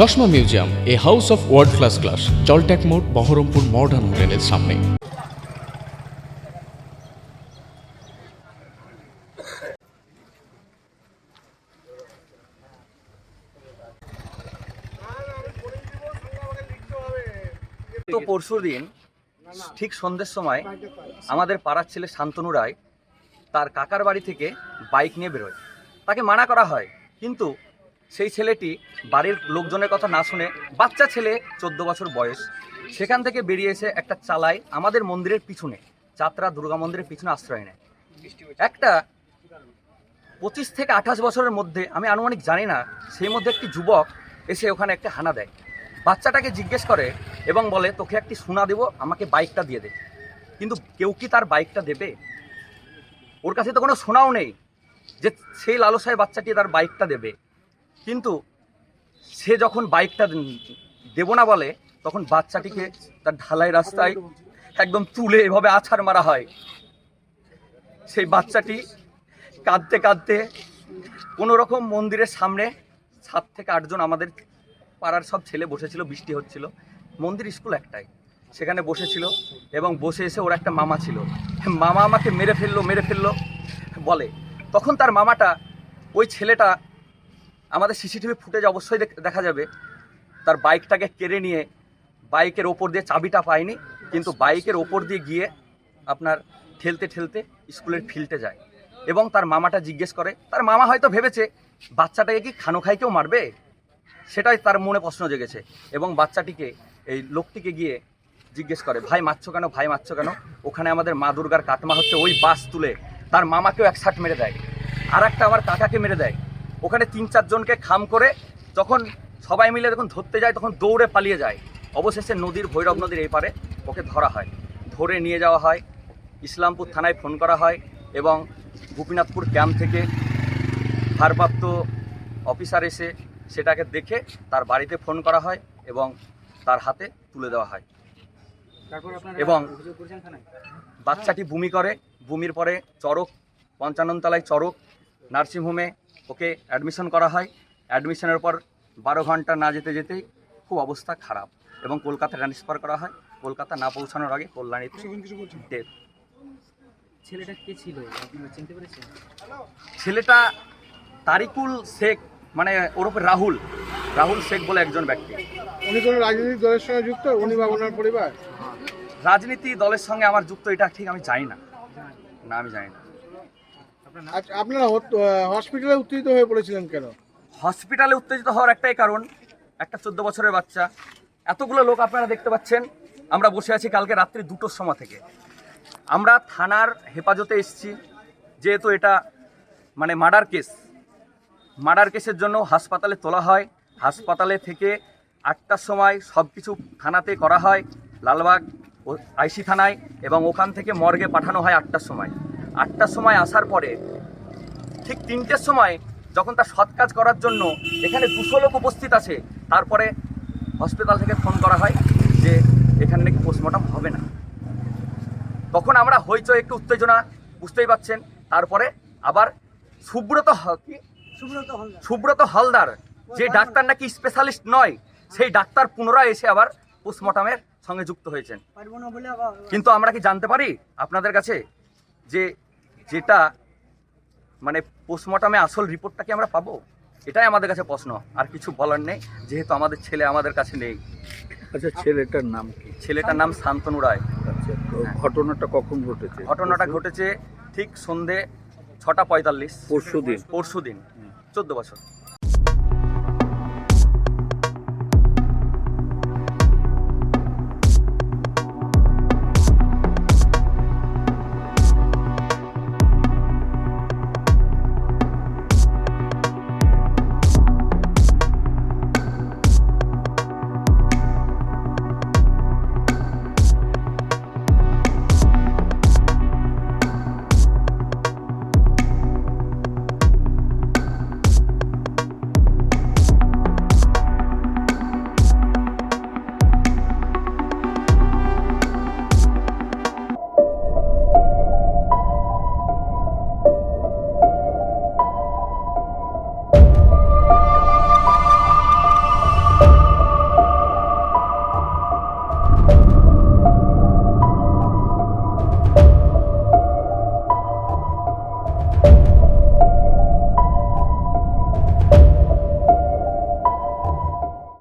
চশমা museum, a house of world class class জলট্যাক মোড়, Berhampore modern হোটেলের সামনে। তো পরশু দিন, ঠিক সন্ধ্যের সময়, আমাদের পাড়ার ছেলে শান্তনু রায় তার কাকার বাড়ি থেকে বাইক নিয়ে বেরোয়। তাকে মানা করা হয়, কিন্তু সেই ছেলেটি বাড়ির লোকজনের কথা না শুনে বাচ্চা ছেলে চোদ্দ বছর বয়স। সেখান থেকে বেরিয়ে এসে একটা চালায় আমাদের মন্দিরের পিছনে, যাত্রা দুর্গা মন্দিরের পিছনে আশ্রয় নেয়। একটা পঁচিশ থেকে আঠাশ বছরের মধ্যে, আমি আনুমানিক জানি না, সেই মধ্যে একটি যুবক এসে ওখানে একটা হানা দেয়। বাচ্চাটাকে জিজ্ঞেস করে এবং বলে, তোকে একটি সোনা দেবো, আমাকে বাইকটা দিয়ে দে। কিন্তু কেউ কি তার বাইকটা দেবে? ওর কাছে তো কোনো সোনাও নেই যে সেই লালসায় বাচ্চাটি তার বাইকটা দেবে। কিন্তু সে যখন বাইকটা দেবো না বলে, তখন বাচ্চাটিকে তার ঢালাই রাস্তায় একদম তুলে এভাবে আছাড় মারা হয়। সেই বাচ্চাটি কাঁদতে কাঁদতে কোনো রকম মন্দিরের সামনে সাত থেকে আটজন আমাদের পাড়ার সব ছেলে বসেছিল, বৃষ্টি হচ্ছিল। মন্দির স্কুল একটাই। সেখানে বসেছিল এবং বসে এসে ওর একটা মামা ছিল। মামা আমাকে মেরে ফেলল মেরে ফেলল বলে। তখন তার মামাটা ওই ছেলেটা আমাদের সিসিটিভি ফুটেজ অবশ্যই দেখা যাবে। তার বাইকটাকে কেড়ে নিয়ে বাইকের ওপর দিয়ে চাবিটা পায়নি, কিন্তু বাইকের ওপর দিয়ে গিয়ে আপনার ঠেলতে ঠেলতে স্কুলের ফিল্ডে যায় এবং তার মামাটা জিজ্ঞেস করে, তার মামা হয়তো ভেবেছে বাচ্চাটাকে কি খানো খাই কেউ মারবে? সেটাই তার মনে প্রশ্ন জেগেছে এবং বাচ্চাটিকে, এই লোকটিকে গিয়ে জিজ্ঞেস করে, ভাই, মারছো কেন? ভাই, মারছো কেন? ওখানে আমাদের মা দুর্গার কাটমা হচ্ছে ওই বাস তুলে, তার মামাকেও এক শাট মেরে দেয়। আর একটা আমার কাকাকে মেরে দেয়। ওখানে তিন চারজনকে খাম করে যখন সবাই মিলে যখন ধরতে যায় তখন দৌড়ে পালিয়ে যায়। অবশেষে নদীর ভৈরব নদীর এই পারে ওকে ধরা হয়। ধরে নিয়ে যাওয়া হয়। ইসলামপুর থানায় ফোন করা হয় এবং গোপীনাথপুর ক্যাম্প থেকে ভারপ্রাপ্ত অফিসার এসে সেটাকে দেখে তার বাড়িতে ফোন করা হয় এবং তার হাতে তুলে দেওয়া হয়। এবং বাচ্চাটি বমি করে। বমির পরে চরক পঞ্চাননতলায় চরক নার্সিংহোমে ওকে অ্যাডমিশন করা হয়। অ্যাডমিশনের পর বারো ঘণ্টা না যেতে যেতেই খুব অবস্থা খারাপ এবং কলকাতা ট্রান্সফার করা হয়। কলকাতা না পৌঁছানোর আগে কল্যাণীতে ডেথ ছেলেটা কে ছিল? চিনতে পেরেছেন? ছেলেটা তারিকুল শেখ মানে ওরফে রাহুল। রাহুল শেখ বলে একজন ব্যক্তি। উনি কোনো রাজনৈতিক দলের সঙ্গে যুক্ত? উনি বা ওনার পরিবার? রাজনীতি দলের সঙ্গে আমার যুক্ত এটা ঠিক আমি জানি না। না আমি জানি না। আপনারা হত- হসপিটালে উত্তেজিত হয়ে পড়েছিলেন কেন? হসপিটালে উত্তেজিত হওয়ার একটাই কারণ একটা চোদ্দ বছরের বাচ্চা। এতগুলো লোক আপনারা দেখতে পাচ্ছেন আমরা বসে আছি কালকে রাত্রি দুটোর সময় থেকে। আমরা থানার হেফাজতে এসেছি যেহেতু এটা মানে মার্ডার কেস। মার্ডার কেসের জন্য হাসপাতালে তোলা হয় হাসপাতালে থেকে আটটার সময় সব কিছু থানাতে করা হয় লালবাগ ও আইসি থানায় এবং ওখান থেকে মর্গে পাঠানো হয় আটটার সময়। আটটার সময় আসার পরে ঠিক তিনটের সময় যখন তার সৎ কাজ করার জন্য এখানে দুশো লোক উপস্থিত আছে তারপরে হসপিটাল থেকে ফোন করা হয় যে এখানে নাকি পোস্টমর্টম হবে না। তখন আমরা হইচই একটু উত্তেজনা বুঝতেই পাচ্ছেন তারপরে আবার সুব্রত সুব্রত হালদার। যে ডাক্তার নাকি স্পেশালিস্ট নয় সেই ডাক্তার পুনরায় এসে আবার পোস্টমর্টমের সঙ্গে যুক্ত হয়েছেন। কিন্তু আমরা কি জানতে পারি আপনাদের কাছে যে যেটা মানে পোস্টমর্টমে আসল রিপোর্টটা কি আমরা পাবো? এটাই আমাদের কাছে প্রশ্ন। আর কিছু বলার নেই যেহেতু আমাদের ছেলে আমাদের কাছে নেই। আচ্ছা ছেলেটার নাম কি? ছেলেটার নাম শান্তনু রায়। আচ্ছা ঘটনাটা কখন ঘটেছে? ঘটনাটা ঘটেছে ঠিক সন্ধে ছটা পঁয়তাল্লিশ। পরশু দিন পরশু দিন চোদ্দ বছর।